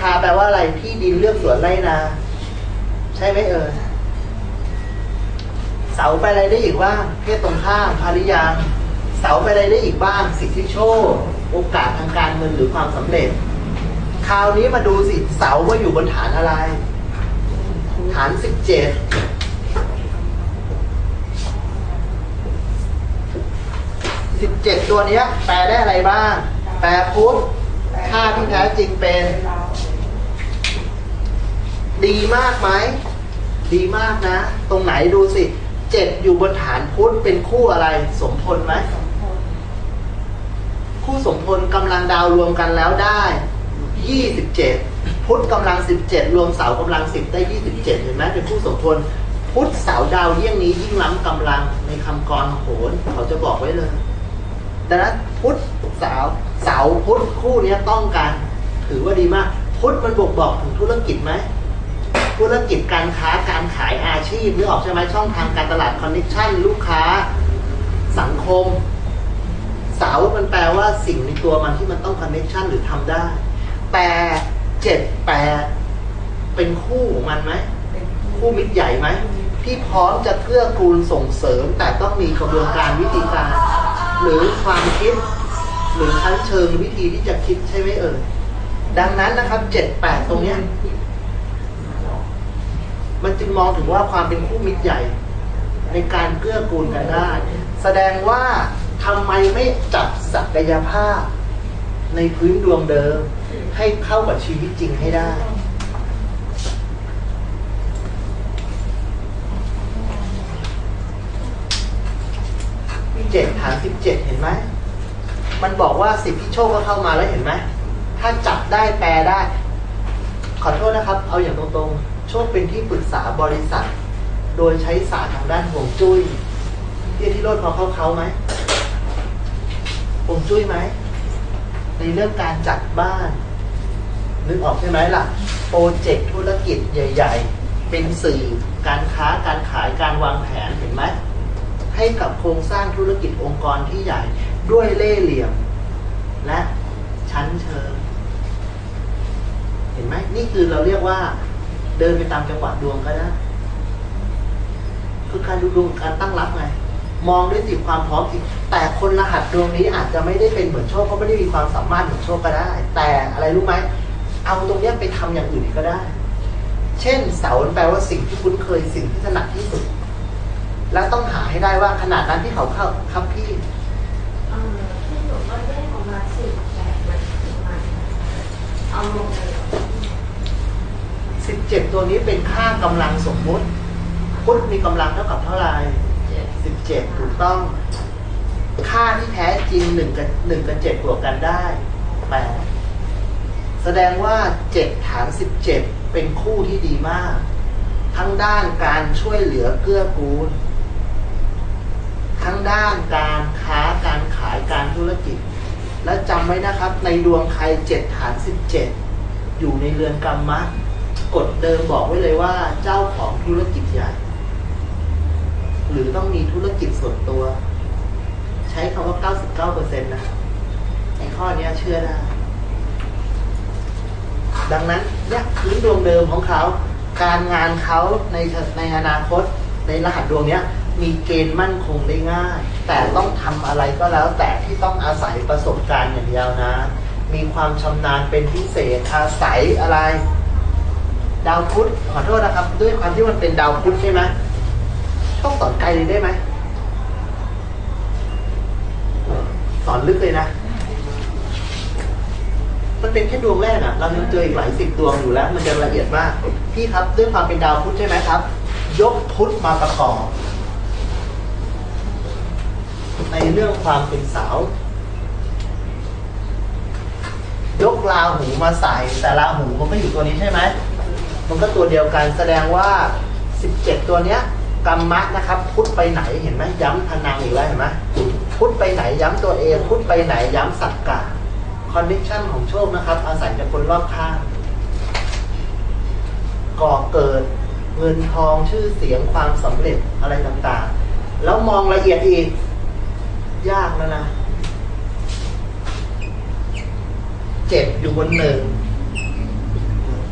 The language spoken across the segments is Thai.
คาแปลว่าอะไรที่ดินเลือกสวนไรนา ใช่ไหมเอ่ยเสาไปอะไรได้อีกบ้างเพศตรงข้ามภริยาเสาไปอะไรได้อีกบ้างสิทธิโชคโอกาสทางการเงินหรือความสำเร็จ คราวนี้มาดูสิเสาว่าอยู่บนฐานอะไร ฐานสิบเจ็ดสิบเจ็ดตัวนี้แปลได้อะไรบ้าง แปลพุทธค่าที่แท้จริงเป็น ดีมากไหม ดีมากนะ ตรงไหนดูสิเจ็ดอยู่บนฐานพุทธเป็นคู่อะไร สมพลไหมคู่สมพลกำลังดาวรวมกันแล้วได้ยี่สิบเจ็ดพุทธกำลังสิบเจ็ดรวมเสากำลังสิบได้ยี่สิบเจ็ดเห็นไหมเป็นคู่สมพลพุทธเสาดาวเยี่ยงนี้ยิ่งล้ำกำลังในคำกรโหนเขาจะบอกไว้เลยดังนั้นพุทธเสาเสาพุทธคู่เนี้ยต้องการถือว่าดีมาก พุทธมันบ่งบอกถึงธุรกิจไหม ธุรกิจการค้าการขายอาชีพนึกอออกใช่ไหมช่องทางการตลาดคอนเนคชั่นลูกค้าสังคมเสามันแปลว่าสิ่งในตัวมันที่มันต้องคอนเนคชั่นหรือทำได้แต่เจ็ดแปดเป็นคู่ของมันไหมคู่มิตรใหญ่ไหมที่พร้อมจะเกื้อกูลส่งเสริม แต่ต้องมีกระบวนการวิธีการ หรือความคิด หรือชั้นเชิงวิธีที่จะคิดใช่ไหมเอ่ยดังนั้นนะครับเจ็ดแปดตรงเนี้ย มันจึงมองถึงว่าความเป็นคู่มิตรใหญ่ ในการเกื้อกูลกันได้ แสดงว่าทำไมไม่จับศักยภาพ ในพื้นดวงเดิม ให้เข้ากับชีวิตจริงให้ได้เจ็ดฐานสิบเจ็ดเห็นไหม มันบอกว่าสิทธิโชคก็เข้ามาแล้วเห็นไหม ถ้าจับได้แปลได้ ขอโทษนะครับ เอาอย่างตรงๆ โชคเป็นที่ปรึกษาบริษัท โดยใช้ศาสตร์ทางด้านห่วงจุ้ยที่ที่โรดพอเข้าเขาไหมห่วงจุ้ยไหม ในเรื่องการจัดบ้านนึกออกใช่ไหมล่ะ โปรเจกต์ธุรกิจใหญ่ ๆ เป็นสื่อการค้าการขายการวางแผนเห็นไหมให้กับโครงสร้างธุรกิจองค์กรที่ใหญ่ ด้วยเล่ห์เหลี่ยม และชั้นเชิง เห็นไหมนี่คือเราเรียกว่า เดินไปตามจังหวะดวงก็ได้คือการดูดวงการตั้งรับไง มองด้วยจิความพร้อมสิแต่คนรหัสดวงนี้อาจจะไม่ได้เป็นเหมือนโชคเพราไม่ได้มีความสามารถเหมือนโชคก็ได้ แต่อะไรรู้ไหมเอาตรงเนี้ยไปทำอย่างอื่นก็ได้ เช่นเสาแปลว่าสิ่งที่คุ้นเคยสิ่งที่ถนัดที่สุด แล้วต้องหาให้ได้ว่าขนาดนั้นที่เขาเข้าครับพี่เออที่หนูก็แยกออกมาสิแปดมันเอาลง เลยสิบเจ็ดตัวนี้เป็นค่ากำลังสมมุติ พุทธมีกำลังเท่ากับเท่าไหร่เจ็ดสิบเจ็ดถูกต้อง ค่าที่แท้จริงหนึ่งกับหนึ่งกับเจ็ดบวกกันได้แปดแสดงว่าเจ็ดฐานสิบเจ็ดเป็นคู่ที่ดีมาก ทั้งด้านการช่วยเหลือเกื้อกูล ทั้งด้านการค้าการขายการธุรกิจ และจำไว้นะครับ ในดวงใครเจ็ดฐานสิบเจ็ดอยู่ในเรือนกรรมะ กฎเดิมบอกไว้เลยว่า เจ้าของธุรกิจใหญ่ หรือต้องมีธุรกิจส่วนตัว ใช้คำว่า 99%นะในข้อนี้เชื่อได้ดังนั้นเนี่ยพื้นดวงเดิมของเขา การงานเขาในในอนาคต ในรหัสดวงเนี้ย มีเกณฑ์มั่นคงได้ง่าย แต่ต้องทำอะไรก็แล้ว แต่ที่ต้องอาศัยประสบการณ์อย่างยาวนานมีความชำนาญเป็นพิเศษอาศัยอะไร ดาวพุธขอโทษนะครับ ด้วยความที่มันเป็นดาวพุธใช่ไหมต้องสอนไกลเลยได้ไหมสอนลึกเลยนะ มันเป็นแค่ดวงแรกอะเรายังเจออีกหลายสิบดวงอยู่แล้ว มันจะละเอียดมาก พี่ครับด้วยความเป็นดาวพุธใช่ไหมครับ ยกพุธมาประกอบในเรื่องความเป็นสาว ยกราหูมาใส่แต่ราหูมันก็อยู่ตัวนี้ใช่ไหม มันก็ตัวเดียวกันแสดงว่า 17 ตัวเนี้ยกรรมะนะครับพุทธไปไหนเห็นไหมย้ำพนังอีกแล้วเห็นไหมพุทธไปไหนย้ำตัวเองพุทธไปไหนย้ำสักกะคอนดิชั่นของโชคนะครับ อาศัยจากคนรอบข้างก่อเกิดเงินทองชื่อเสียงความสำเร็จอะไรต่างๆ แล้วมองละเอียดอีก ยากแล้วนะเจ็ดอยู่บนหนึ่ง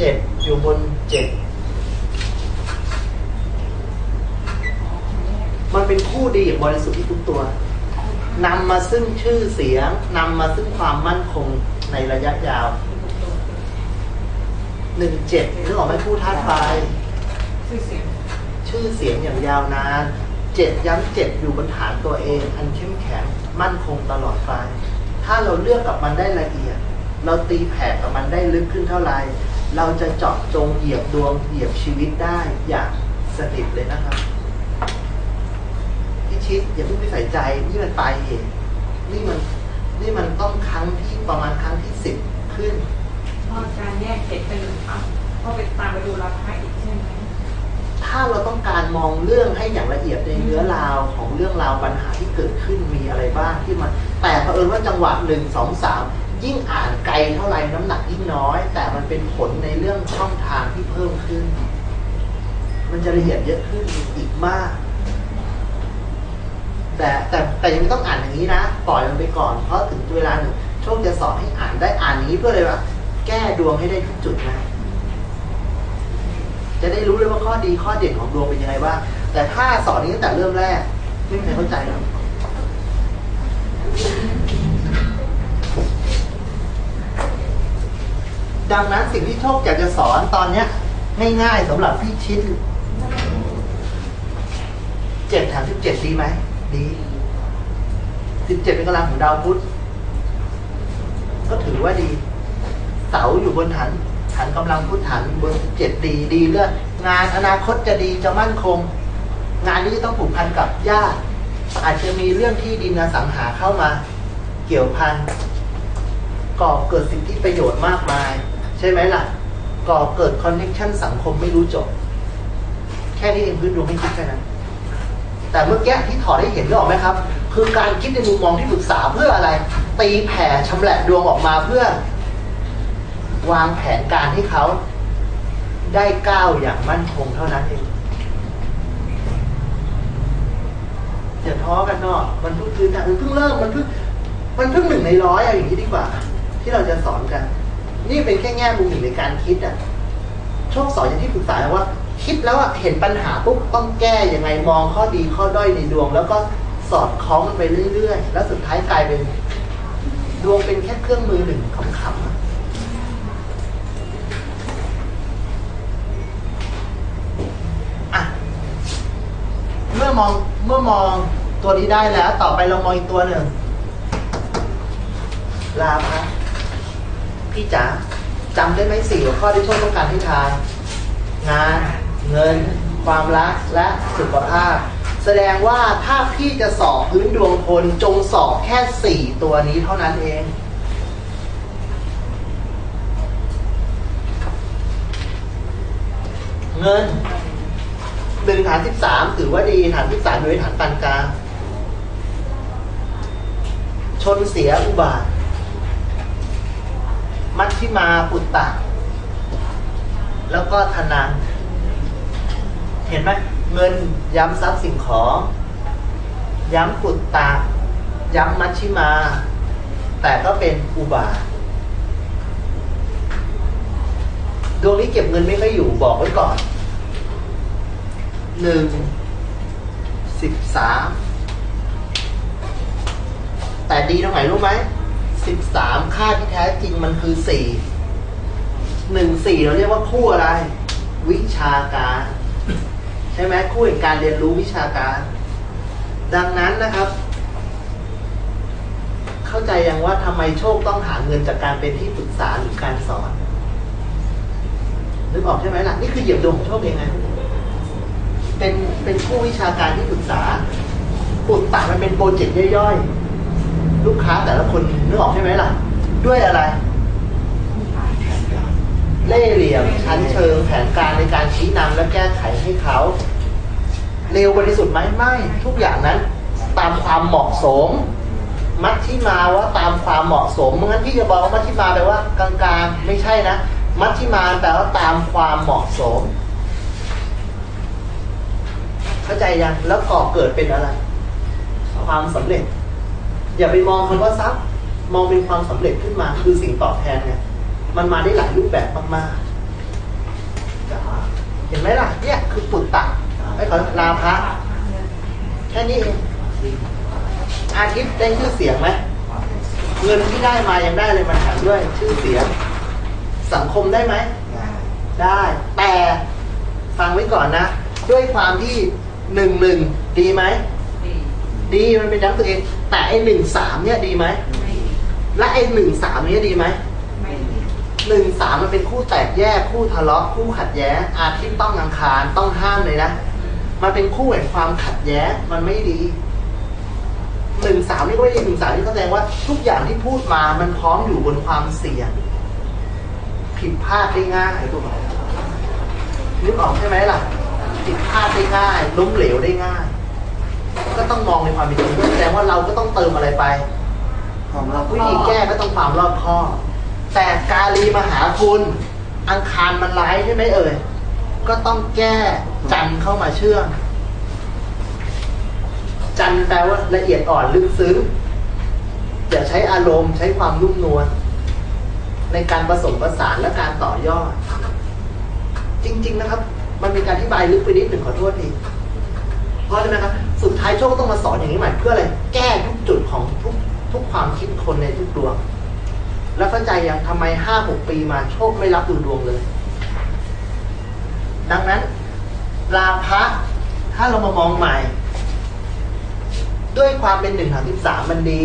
เจ็ดอยู่บนเจ็ดมันเป็นคู่ดีบริสุทธิ์ที่ทุกตัวนำมาซึ่งชื่อเสียงนำมาซึ่งความมั่นคงในระยะยาวหนึ่งเจ็ดนึกออกไหมคู่าไฟชื่อเสียงชื่อเสียงอย่างยาวนานเจ็ดย้ำเจ็ดอยู่บนฐานตัวเอง อันเข้มแข็งมั่นคงตลอดไปถ้าเราเลือกกับมันได้ละเอียด เราตีแผ่กับมันได้ลึกขึ้นเท่าไหร่ เราจะเจาะจงเหยียบดวงเหยียบชีวิตได้อย่างสนิทเลยนะครับพี่ชิดอย่าเพิ่งไปใส่ใจนี่มันปลายเหตุนี่มันนี่มันต้องครั้งที่ประมาณครั้งที่สิบขึ้นเพราะการแยกเจ็ดเป็นหนึ่งครับก็ไปตามไปดูราคาอีกใช่ไหมถ้าเราต้องการมองเรื่องให้อย่างละเอียดในเนื้อราวของเรื่องราวปัญหาที่เกิดขึ้นมีอะไรบ้างที่มันแต่เผอิญว่าจังหวะหนึ่งสองสาม ยิ่งอ่านไกลเท่าไหร่น้ำหนักยิ่งน้อย แต่มันเป็นผลในเรื่องช่องทางที่เพิ่มขึ้น มันจะละเอียดเยอะขึ้นอีกมาก แต่แต่แต่ยังไม่ต้องอ่านอย่างนี้นะปล่อยมันไปก่อนเพราะถึงเวลาหนึ่งโชคจะสอนให้อ่านได้อ่านนี้เพื่ออะไรวะแก้ดวงให้ได้ทุกจุดนะจะได้รู้เลยว่าข้อดีข้อเด่นของดวงเป็นยังไงบ้างแต่ถ้าสอนนี้ตั้งแต่เริ่มแรกไม่มีใครเข้าใจหรอก ดังนั้นสิ่งที่โชคอยากจะสอนตอนเนี้ย ง่ายๆสำหรับพี่ชิดเจ็ดถามสิบเจ็ดดีไหมดีสิบเจ็ดเป็นกำลังของดาวพุธก็ถือว่าดี เสาอยู่บนฐานฐานกำลังพุทธฐานเบอร์เจ็ดดีดีเรื่องงานอนาคตจะดีจะมั่นคง งานนี้จะต้องผูกพันกับญาติอาจจะมีเรื่องที่ดินอสังหาเข้ามา เกี่ยวพันก่อเกิดสิทธิประโยชน์มากมาย ใช่ไหมล่ะ ก่อเกิดคอนเนคชั่นสังคมไม่รู้จบ แค่นี้เองพื้นดวงไม่คิดแค่นั้น แต่เมื่อกี้ที่ถอดให้เห็นนึกออกไหมครับ คือการคิดในมุมมองที่ปรึกษาเพื่ออะไร ตีแผ่ชำแหละดวงออกมาเพื่อ วางแผนการให้เขาได้ก้าวอย่างมั่นคงเท่านั้นเองอย่าท้อกันเนาะมันเพิ่งคือมันเพิ่งเริ่มมันเพิ่งมันเพิ่งหนึ่งในร้อยอะอย่างนี้ดีกว่า ที่เราจะสอนกัน นี่เป็นแค่แง่มุมหนึ่งในการคิดอะโชคสอนอย่างที่ปรึกษาว่า คิดแล้วอะเห็นปัญหาปุ๊บต้องแก้ยังไงมองข้อดีข้อด้อยในดวง แล้วก็สอดคล้องกันไปเรื่อยๆ แล้วสุดท้ายกลายเป็นดวงเป็นแค่เครื่องมือหนึ่งขอะอะเมื่อมองเมื่อมองตัวนี้ได้แล้ว ต่อไปเรามองอีกตัวหนึ่งลาภะ พี่จ๋าจำได้ไหมสี่หัวข้อที่โชคต้องการให้ทานงาน เงิน ความรักและสุขภาพ แสดงว่าถ้าพี่จะสอบพื้นดวงคนจงสอบแค่สี่ตัวนี้เท่านั้นเองเงินหนึ่งฐานสิบสามถือว่าดีฐานสิบสามอยู่ในฐานปานกลางชนเสียอุบาท มัชชิมาปุตตะ แล้วก็ธนังเห็นไหมเงินย้ำทรัพย์สิ่งของ ย้ำปุตตะ ย้ำมัชชิมา แต่ก็เป็นอุบาทดวงนี้เก็บเงินไม่ค่อยอยู่บอกไว้ก่อนหนึ่งสิบสามแต่ดีตรงไหนรู้ไหม สิบสามค่าที่แท้จริงมันคือสี่หนึ่งสี่เราเรียกว่าคู่อะไร วิชาการ ใช่ไหมคู่แห่งการเรียนรู้วิชาการ ดังนั้นนะครับ เข้าใจยังว่าทำไมโชคต้องหาเงินจากการเป็นที่ปรึกษาหรือการสอนนึกออกใช่ไหมล่ะนี่คือเหยียบดวงของโชคเองไงเป็นเป็นผู้วิชาการที่ปรึกษาปุตตะมันเป็นโปรเจกต์ย่อยๆ ลูกค้าแต่ละคนนึกออกใช่ไหมล่ะ ด้วยอะไร เล่เหลี่ยมชั้นเชิงแผนการในการชี้นำและแก้ไขให้เขา เร็วบริสุทธิ์ไหมไม่ ทุกอย่างนั้น ตามความเหมาะสม มัชชิมาว่าตามความเหมาะสมเมื่องั้นที่จะบอกว่ามัชชิมาแปลว่ากลางๆไม่ใช่นะ มัชชิมาแปลว่าตามความเหมาะสมเข้าใจยังแล้วก่อเกิดเป็นอะไร ความสำเร็จ อย่าไปมองคำว่าทรัพย์มองเป็นความสำเร็จขึ้นมาคือสิ่งตอบแทนไงมันมาได้หลายรูปแบบมากเห็นไหมล่ะเนี่ยคือปุตตะไอ้ขอลาภะแค่นี้เองอาทิตย์ได้ชื่อเสียงไหมเงินที่ได้มายังได้เลยมันหักด้วยชื่อเสียง สังคมได้ไหมได้แต่ฟังไว้ก่อนนะ ด้วยความที่หนึ่งหนึ่งดีไหมดีดีมันเป็นย้ำตัวเอง แต่ไอ้หนึ่งสามเนี่ยดีไหมไม่ดีและไอ้หนึ่งสามเนี่ยดีไหมไม่ดีหนึ่งสามมันเป็นคู่แตกแยกคู่ทะเลาะคู่ขัดแย้งอาทิตย์ต้องอังคารต้องห้ามเลยนะมันเป็นคู่แห่งความขัดแย้งมันไม่ดีหนึ่งสามนี่ก็ไม่ดีหนึ่งสามนี่ก็แสดงว่าทุกอย่างที่พูดมามันพร้อมอยู่บนความเสี่ยง ผิดพลาดได้ง่ายถูกไหมนึกออกใช่ไหมล่ะ ผิดพลาดได้ง่ายล้มเหลวได้ง่าย ก็ต้องมองในความเป็นจริงแสดงว่าเราก็ต้องเติมอะไรไปของเราวิธีแก้ก็ต้องความรอบคอบแต่กาลีมาหาคุณอังคารมันร้ายใช่ไหมเอ่ย ก็ต้องแก้จันเข้ามาเชื่อม จันแปลว่าละเอียดอ่อนลึกซึ้งอย่าใช้อารมณ์ใช้ความนุ่มนวลในการผสมผสานและการต่อยอด จริง ๆ นะครับ มันเป็นการอธิบายลึกไปนิดหนึ่งขอโทษทีเพราะอะไรนะครับ สุดท้ายโชคต้องมาสอนอย่างนี้ใหม่เพื่ออะไรแก้ทุกจุดของทุกทุกความคิดคนในทุกดวง แล้วเข้าใจยังทำไมห้าหกปีมาโชคไม่รับดูดวงเลย ดังนั้นลาภะถ้าเรามามองใหม่ ด้วยความเป็นหนึ่งฐานสิบสามมันดี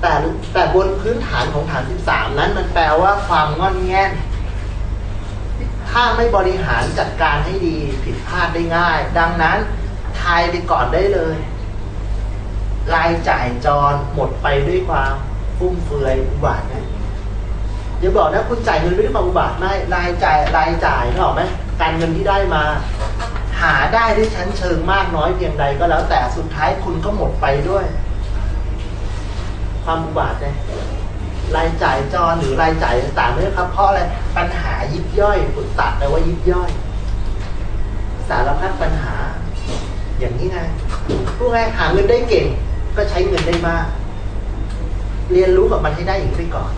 แต่แต่บนพื้นฐานของฐานสิบสามนั้นมันแปลว่าความงอนแง่นถ้าไม่บริหารจัดการให้ดีผิดพลาดได้ง่าย ดังนั้น ทายไปก่อนได้เลย รายจ่ายจรหมดไปด้วยความฟุ่มเฟือยอุบาทนะอย่าบอกนะคุณจ่ายเงินไม่ด้วยควาอุบาทไม่รายจ่ายรายจ่ายนึกออกไหมการเงินที่ได้มา หาได้ด้วยชั้นเชิงมากน้อยเพียงใดก็แล้ว แต่สุดท้ายคุณก็หมดไปด้วย ความอุบาทนี่ยรายจ่ายจรหรือรายจ่ายต่างๆเนี่ยครับ เพราะอะไรปัญหายิบย่อยปุตตะแปลว่ายิบย่อย สารพัดปัญหา อย่างนี้ไงพูดง่ายหาเงินได้เก่ง ก็ใช้เงินได้มาก เรียนรู้กับมันให้ได้อย่างนี้ไปก่อน